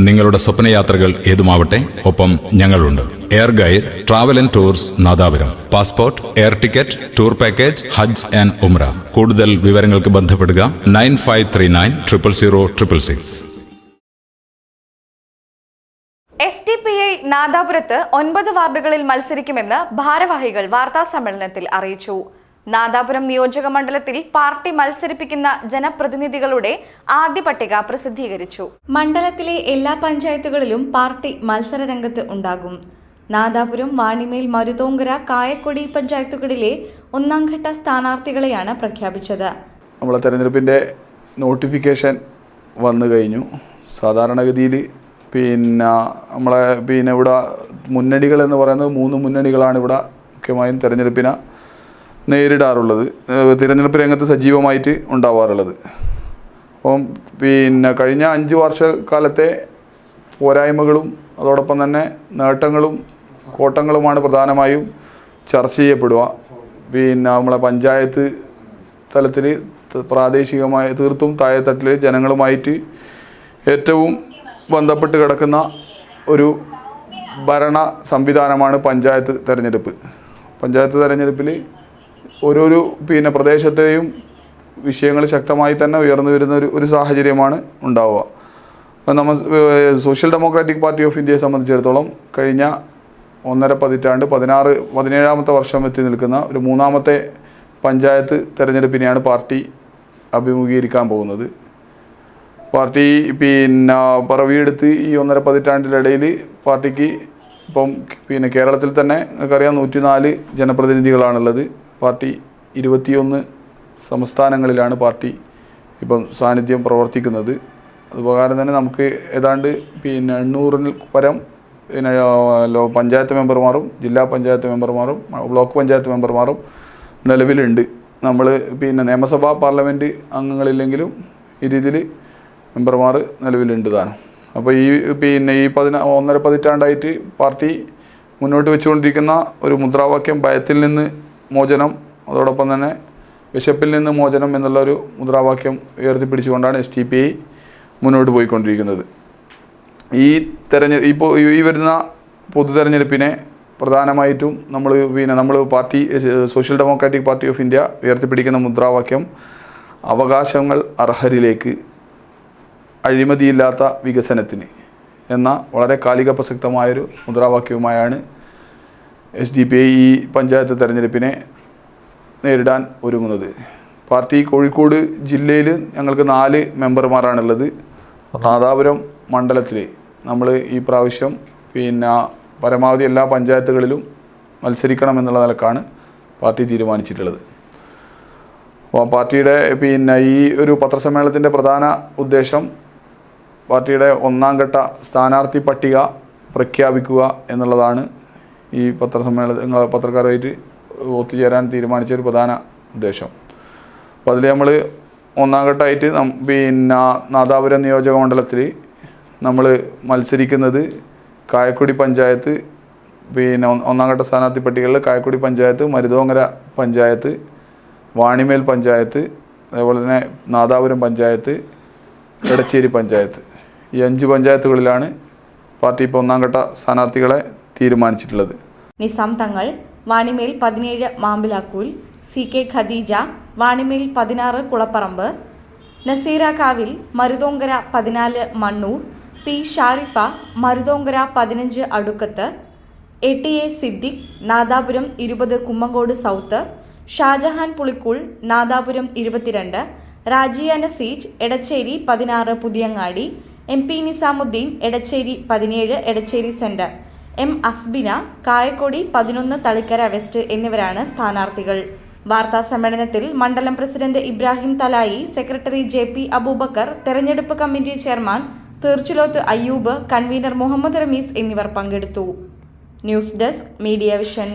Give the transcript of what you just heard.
നിങ്ങളുടെ സ്വപ്നയാത്രകൾ ഏതുമാവട്ടെ ഒപ്പം ഞങ്ങളുണ്ട്. Air guide travel and tours Nadapuram. Passport air ticket tour package Hajj and Umrah കൂടുതൽ വിവരങ്ങൾക്ക് ബന്ധപ്പെടുക nine five three nine triple zero triple six. S D P I നാദാപുരത്ത് ഒൻപത് വാർഡുകളിൽ മത്സരിക്കുമെന്ന് ഭാരവാഹികൾ വാർത്താ സമ്മേളനത്തിൽ അറിയിച്ചു. നാദാപുരം നിയോജക മണ്ഡലത്തിൽ പാർട്ടി മത്സരിപ്പിക്കുന്ന ജനപ്രതിനിധികളുടെ ആദ്യ പട്ടിക പ്രസിദ്ധീകരിച്ചു. മണ്ഡലത്തിലെ എല്ലാ പഞ്ചായത്തുകളിലും പാർട്ടി മത്സര രംഗത്ത് ഉണ്ടാകും. നാദാപുരം വാണിമേൽ മരുതോങ്കര കായക്കൊടി പഞ്ചായത്തുകളിലെ ഒന്നാം ഘട്ട സ്ഥാനാർത്ഥികളെയാണ് പ്രഖ്യാപിച്ചത്. നമ്മളെ തെരഞ്ഞെടുപ്പിന്റെ നോട്ടിഫിക്കേഷൻ വന്നു കഴിഞ്ഞു. സാധാരണഗതിയിൽ പിന്നെ നമ്മളെ പിന്നെ ഇവിടെ മുന്നണികൾ എന്ന് പറയുന്നത് മൂന്ന് മുന്നണികളാണ് ഇവിടെ മുഖ്യമായും തെരഞ്ഞെടുപ്പിനെ നേരിടാറുള്ളത്. തിരഞ്ഞെടുപ്പ് രംഗത്ത് സജീവമായിട്ട് ഉണ്ടാവാറുള്ളത്. അപ്പം പിന്നെ കഴിഞ്ഞ അഞ്ച് വർഷക്കാലത്തെ പോരായ്മകളും അതോടൊപ്പം തന്നെ നേട്ടങ്ങളും കോട്ടങ്ങളുമാണ് പ്രധാനമായും ചർച്ച ചെയ്യപ്പെടുക. പിന്നെ നമ്മളെ പഞ്ചായത്ത് തലത്തിൽ പ്രാദേശികമായ തീർത്തും താഴെത്തട്ടിൽ ജനങ്ങളുമായിട്ട് ഏറ്റവും ബന്ധപ്പെട്ട് കിടക്കുന്ന ഒരു ഭരണ സംവിധാനമാണ് പഞ്ചായത്ത് തിരഞ്ഞെടുപ്പ്. പഞ്ചായത്ത് തെരഞ്ഞെടുപ്പിൽ ഓരോരോ പിന്നെ പ്രദേശത്തെയും വിഷയങ്ങൾ ശക്തമായി തന്നെ ഉയർന്നു വരുന്ന ഒരു ഒരു സാഹചര്യമാണ് ഉണ്ടാവുക. അപ്പോൾ നമ്മൾ സോഷ്യൽ ഡെമോക്രാറ്റിക് പാർട്ടി ഓഫ് ഇന്ത്യയെ സംബന്ധിച്ചിടത്തോളം കഴിഞ്ഞ ഒന്നര പതിറ്റാണ്ട് പതിനാറ് പതിനേഴാമത്തെ വർഷം എത്തി നിൽക്കുന്ന ഒരു മൂന്നാമത്തെ പഞ്ചായത്ത് തെരഞ്ഞെടുപ്പിനെയാണ് പാർട്ടി അഭിമുഖീകരിക്കാൻ പോകുന്നത്. പാർട്ടി പിന്നെ പറവിയെടുത്ത് ഈ ഒന്നര പതിറ്റാണ്ടിനിടയിൽ പാർട്ടിക്ക് ഇപ്പം പിന്നെ കേരളത്തിൽ തന്നെ നിങ്ങൾക്കറിയാം നൂറ്റിനാല് ജനപ്രതിനിധികളാണുള്ളത്. പാർട്ടി ഇരുപത്തിയൊന്ന് സംസ്ഥാനങ്ങളിലാണ് പാർട്ടി ഇപ്പം സാന്നിധ്യം പ്രവർത്തിക്കുന്നത്. അതുപ്രകാരം തന്നെ നമുക്ക് ഏതാണ്ട് പിന്നെ എണ്ണൂറിൽ പരം പിന്നെ പഞ്ചായത്ത് മെമ്പർമാരും ജില്ലാ പഞ്ചായത്ത് മെമ്പർമാരും ബ്ലോക്ക് പഞ്ചായത്ത് മെമ്പർമാരും നിലവിലുണ്ട്. നമ്മൾ പിന്നെ നിയമസഭാ പാർലമെന്റ് അംഗങ്ങളില്ലെങ്കിലും ഈ രീതിയിൽ മെമ്പർമാർ നിലവിലുണ്ട് താനും. അപ്പോൾ ഈ പിന്നെ ഈ പതിന ഒന്നര പതിറ്റാണ്ടായിട്ട് പാർട്ടി മുന്നോട്ട് വെച്ചുകൊണ്ടിരിക്കുന്ന ഒരു മുദ്രാവാക്യം ഭയത്തിൽ നിന്ന് മോചനം അതോടൊപ്പം തന്നെ വിശപ്പിൽ നിന്ന് മോചനം എന്നുള്ളൊരു മുദ്രാവാക്യം ഉയർത്തിപ്പിടിച്ചുകൊണ്ടാണ് എസ് ടി പി ഐ മുന്നോട്ട് പോയിക്കൊണ്ടിരിക്കുന്നത്. ഈ തെരഞ്ഞെ ഇപ്പോൾ ഈ വരുന്ന പൊതു തെരഞ്ഞെടുപ്പിനെ പ്രധാനമായിട്ടും നമ്മൾ പിന്നെ നമ്മൾ party social democratic party of India ഉയർത്തിപ്പിടിക്കുന്ന മുദ്രാവാക്യം അവകാശങ്ങൾ അർഹരിലേക്ക് അഴിമതിയില്ലാത്ത വികസനത്തിന് എന്ന വളരെ കാലിക പ്രസക്തമായൊരു മുദ്രാവാക്യവുമായാണ് എസ് ഡി പി ഐ ഈ പഞ്ചായത്ത് തെരഞ്ഞെടുപ്പിനെ നേരിടാൻ ഒരുങ്ങുന്നത്. പാർട്ടി കോഴിക്കോട് ജില്ലയിൽ ഞങ്ങൾക്ക് നാല് മെമ്പർമാരാണുള്ളത്. നാദാപുരം മണ്ഡലത്തിൽ നമ്മൾ ഈ പ്രാവശ്യം പിന്നെ പരമാവധി എല്ലാ പഞ്ചായത്തുകളിലും മത്സരിക്കണം എന്നുള്ള നിലക്കാണ് പാർട്ടി തീരുമാനിച്ചിട്ടുള്ളത്. അപ്പോൾ പാർട്ടിയുടെ പിന്നെ ഈ ഒരു പത്രസമ്മേളനത്തിന്റെ പ്രധാന ഉദ്ദേശം പാർട്ടിയുടെ ഒന്നാം ഘട്ട സ്ഥാനാർത്ഥി പട്ടിക പ്രഖ്യാപിക്കുക എന്നുള്ളതാണ് ഈ പത്രസമ്മേളന പത്രക്കാരുമായിട്ട് ഒത്തുചേരാൻ തീരുമാനിച്ച ഒരു പ്രധാന ഉദ്ദേശം. അപ്പോൾ അതിൽ നമ്മൾ ഒന്നാം ഘട്ടമായിട്ട് പിന്നെ നാദാപുരം നിയോജക മണ്ഡലത്തിൽ നമ്മൾ മത്സരിക്കുന്നത് കായക്കുടി പഞ്ചായത്ത് പിന്നെ ഒന്നാം ഘട്ട സ്ഥാനാർത്ഥി പട്ടികകളിൽ കായക്കുടി പഞ്ചായത്ത് മരുതോങ്ങര പഞ്ചായത്ത് വാണിമേൽ പഞ്ചായത്ത് അതേപോലെ തന്നെ നാദാപുരം പഞ്ചായത്ത് എടച്ചേരി പഞ്ചായത്ത്. ഈ അഞ്ച് പഞ്ചായത്തുകളിലാണ് പാർട്ടി ഇപ്പോൾ ഒന്നാം ഘട്ട സ്ഥാനാർത്ഥികളെ തീരുമാനിച്ചിട്ടുള്ളത്. നിസാം തങ്ങൾ വാണിമേൽ പതിനേഴ് മാമ്പിലാക്കൂൽ സി കെ ഖദീജ വാണിമേൽ പതിനാറ് കുളപ്പറമ്പ് നസീറ കാവിൽ മരുതോങ്കര പതിനാല് മണ്ണൂർ പി ഷാരിഫ മരുതോങ്കര പതിനഞ്ച് Adukkath A T A Siddique Nadapuram ഇരുപത് കുമ്മങ്കോട് സൗത്ത് ഷാജഹാൻ പുളിക്കൂൾ നാദാപുരം ഇരുപത്തിരണ്ട് രാജീയ നസീജ് എടച്ചേരി പതിനാറ് പുതിയങ്ങാടി എം പി നിസാമുദ്ദീൻ എടച്ചേരി പതിനേഴ് എടച്ചേരി സെന്റർ. എം അസ്ബിന കായക്കൊടി പതിനൊന്ന് തളിക്കര വെസ്റ്റ് എന്നിവരാണ് സ്ഥാനാർത്ഥികൾ. വാർത്താ സമ്മേളനത്തിൽ മണ്ഡലം president Ibrahim Thalayi secretary J P Aboobacker തെരഞ്ഞെടുപ്പ് committee chairman Theerchiloth Ayyub convener Muhammad Ramees എന്നിവർ പങ്കെടുത്തു. News desk media vision.